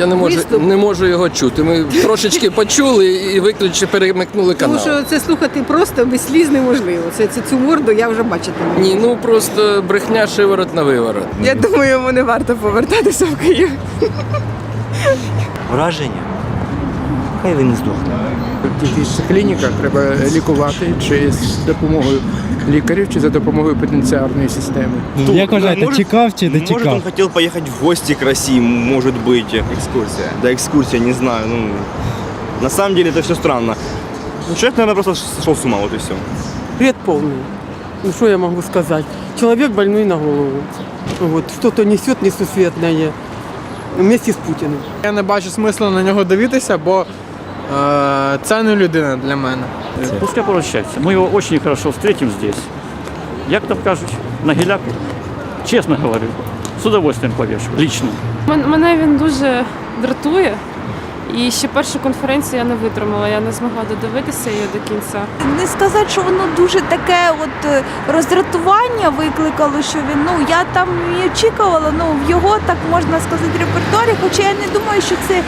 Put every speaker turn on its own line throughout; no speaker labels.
Я не можу,
Виступ.
не можу його чути. Ми трошечки почули і виключили, перемикнули
Тому
канал.
що це слухати просто без сліз неможливо. Це, це цю морду я вже бачити не можу.
Ні, ну просто брехня шиворот на виворот.
Я думаю, йому не варто повертатися в Київ.
Враження? Хай він не здохне.
якихось клініках треба лікувати чи з допомогою лікарів, чи за допомогою пенітенціарної системи.
Як вважаєте,
Может-
чекав чи не
Может,
чекав?
он хотел поехать в гости к России, может быть. Экскурсия. Да, экскурсия, не знаю. Ну, на самом деле это все странно. Ну, человек, наверное, просто сошел с ума, вот и все.
Бред полный. Ну что я могу сказать? Человек больной на голову. Вот, что-то несет несусветное вместе с Путиным.
Я не бачу смислу на нього дивитися, бо е, це не людина для мене.
Пускай прощается. Мы его очень хорошо встретим здесь. Як там кажуть, на гіляку. Чесно говорю, з удовольствием повішу, лично.
Мен- Мене він дуже дратує. І ще першу конференцію я не витримала, я не змогла додивитися її до кінця.
Не сказати, що воно дуже таке от е, роздратування викликало, що він, ну я там і очікувала, ну в його, так можна сказати, репертуарі, хоча я не думаю, що це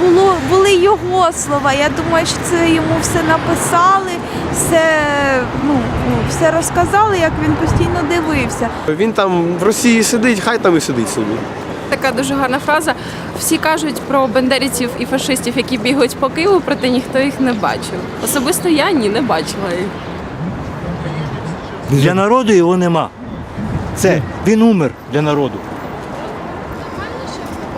було, були його слова. Я думаю, що це йому все написали, все, ну, ну, все розказали, як він постійно дивився.
Він там в Росії сидить, хай там і сидить собі.
Така дуже гарна фраза. Всі кажуть про бендерівців і фашистів, які бігають по Києву, проте ніхто їх не бачив. Особисто я ні, не бачила їх.
Для народу його нема. Це він умер для народу.